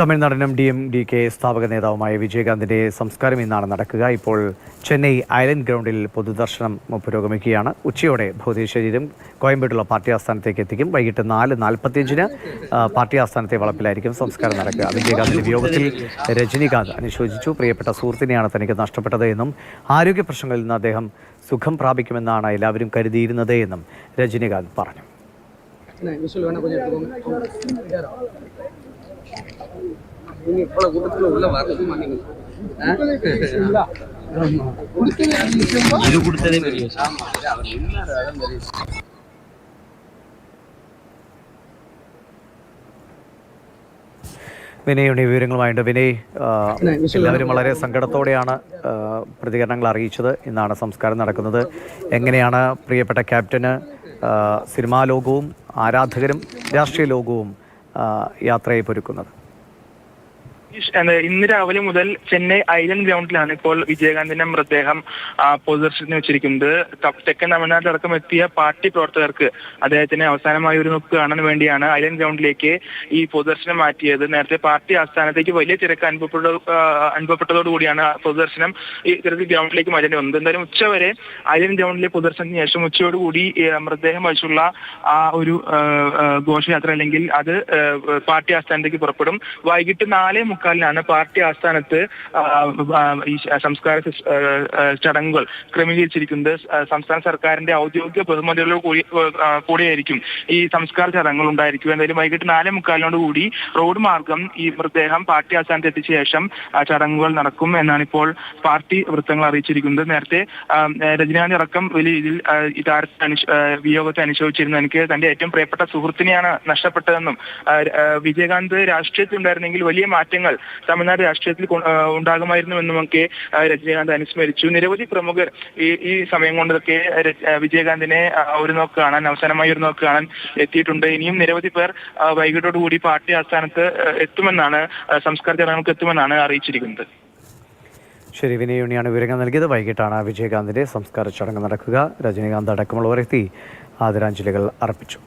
തമിഴ്നാടിനും D M D K സ്ഥാപക നേതാവുമായ വിജയകാന്തിന്റെ സംസ്കാരം ഇന്നാണ് നടക്കുക. ഇപ്പോൾ ചെന്നൈ ഐലൻഡ് ഗ്രൗണ്ടിൽ പൊതുദർശനം പുരോഗമിക്കുകയാണ്. ഉച്ചയോടെ ഭൗതിക ശരീരം കോയമ്പേട്ടുള്ള പാർട്ടി ആസ്ഥാനത്തേക്ക് എത്തിക്കും. വൈകിട്ട് നാല് നാൽപ്പത്തിയഞ്ചിന് പാർട്ടി ആസ്ഥാനത്തെ വളപ്പിലായിരിക്കും സംസ്കാരം നടക്കുക. വിജയകാന്തിന്റെ വിയോഗത്തിൽ രജനീകാന്ത് അനുശോചിച്ചു. പ്രിയപ്പെട്ട സുഹൃത്തിനെയാണ് തനിക്ക് നഷ്ടപ്പെട്ടത് എന്നും ആരോഗ്യ പ്രശ്നങ്ങളിൽ നിന്ന് അദ്ദേഹം സുഖം പ്രാപിക്കുമെന്നാണ് എല്ലാവരും കരുതിയിരുന്നത് എന്നും രജനീകാന്ത് പറഞ്ഞു. அண்ணா விஷுவல் வேணா கொஞ்சம் எடுத்துக்கோங்க நீங்க இவ்வளவு கூட்டத்துல உள்ள வரது மாட்டீங்க இது கொடுத்ததே பெரிய விஷயம் ஆமா அது அவர் நின்னாரு அதான் பெரிய விஷயம். വിനയുടെ വിവരങ്ങളുമായിട്ട് വിനയ് ആ, അല്ലേ, വിശ്വ- എല്ലാവരും വളരെ സങ്കടത്തോടെയാണ് ആ, പ്രതികരണങ്ങൾ അറിയിച്ചത് ഇന്നാണ് സംസ്കാരം നടക്കുന്നത് എങ്ങനെയാണ് പ്രിയപ്പെട്ട ക്യാപ്റ്റന് ആ, സിനിമാ ലോകവും ആരാധകരും രാഷ്ട്രീയ ലോകവും ആ, യാത്രയെ പൊരുക്കുന്നത്. ഇന്ന് രാവിലെ മുതൽ ചെന്നൈ ഐലൻഡ് ഗ്രൗണ്ടിലാണ് ഇപ്പോൾ വിജയകാന്തിന്റെ മൃതദേഹം പൊതുദർശനത്തിന് വെച്ചിരിക്കുന്നത്. തെക്കൻ തമിഴ്നാട്ടിലടക്കം എത്തിയ പാർട്ടി പ്രവർത്തകർക്ക് അദ്ദേഹത്തിന് അവസാനമായി ഒരു നോക്ക് കാണാൻ വേണ്ടിയാണ് ഐലൻഡ് ഗ്രൗണ്ടിലേക്ക് ഈ പൊതുദർശനം മാറ്റിയത്. നേരത്തെ പാർട്ടി ആസ്ഥാനത്തേക്ക് വലിയ തിരക്ക് അനുഭവപ്പെട്ട അനുഭവപ്പെട്ടതോടുകൂടിയാണ് പൊതുദർശനം ഈ തിരക്ക് ഗ്രൗണ്ടിലേക്ക് മാറ്റേണ്ടി വന്നത്. എന്തായാലും ഉച്ചവരെ ഐലൻഡ് ഗ്രൗണ്ടിലെ പൊതുദർശനത്തിന് ശേഷം ഉച്ചയോടുകൂടി മൃതദേഹം വഹിച്ചുള്ള ആ ഒരു ഘോഷയാത്ര അല്ലെങ്കിൽ അത് പാർട്ടി ആസ്ഥാനത്തേക്ക് പുറപ്പെടും. വൈകിട്ട് നാല് മുക്കാലിനാണ് പാർട്ടി ആസ്ഥാനത്ത് ഈ സംസ്കാര ചടങ്ങുകൾ ക്രമീകരിച്ചിരിക്കുന്നത്. സംസ്ഥാന സർക്കാരിന്റെ ഔദ്യോഗിക ബഹുമതികളോട് കൂടി കൂടിയായിരിക്കും ഈ സംസ്കാര ചടങ്ങുകൾ ഉണ്ടായിരിക്കും എന്തായാലും വൈകിട്ട് നാലേ മുക്കാലിനോട് കൂടി റോഡ് മാർഗം ഈ മൃതദേഹം പാർട്ടി ആസ്ഥാനത്ത് എത്തിച്ച ശേഷം ചടങ്ങുകൾ നടക്കും എന്നാണ് ഇപ്പോൾ പാർട്ടി വൃത്തങ്ങൾ അറിയിച്ചിരിക്കുന്നത്. നേരത്തെ രജനീകാന്ത് അടക്കം വലിയ രീതിയിൽ ഈ താരത്തെ വിയോഗത്തെ അനുശോചിച്ചിരുന്നു. എനിക്ക് തന്റെ ഏറ്റവും പ്രിയപ്പെട്ട സുഹൃത്തിനെയാണ് നഷ്ടപ്പെട്ടതെന്നും വിജയകാന്ത് രാഷ്ട്രീയത്തിൽ ഉണ്ടായിരുന്നെങ്കിൽ വലിയ മാറ്റങ്ങൾ തമിഴ്നാട് രാഷ്ട്രീയത്തിൽ ഉണ്ടാകുമായിരുന്നുവെന്നുമൊക്കെ രജനീകാന്ത് അനുസ്മരിച്ചു. നിരവധി പ്രമുഖർ ഈ ഈ സമയം കൊണ്ടൊക്കെ വിജയകാന്തിനെ ഒരു നോക്ക് കാണാൻ അവസാനമായി ഒരു നോക്ക് കാണാൻ എത്തിയിട്ടുണ്ട്. ഇനിയും നിരവധി പേർ വൈകിട്ടോടുകൂടി പാർട്ടി ആസ്ഥാനത്ത് എത്തുമെന്നാണ് സംസ്കാര ചടങ്ങുകൾക്ക് എത്തുമെന്നാണ് അറിയിച്ചിരിക്കുന്നത്. ശരി വിനയുണിയാണ് വിവരങ്ങൾ നൽകിയത്. വൈകിട്ടാണ് വിജയകാന്തിന്റെ സംസ്കാര ചടങ്ങ് നടക്കുക. രജനീകാന്ത് അടക്കമുള്ളവരെത്തി ആദരാഞ്ജലികൾ അർപ്പിച്ചു.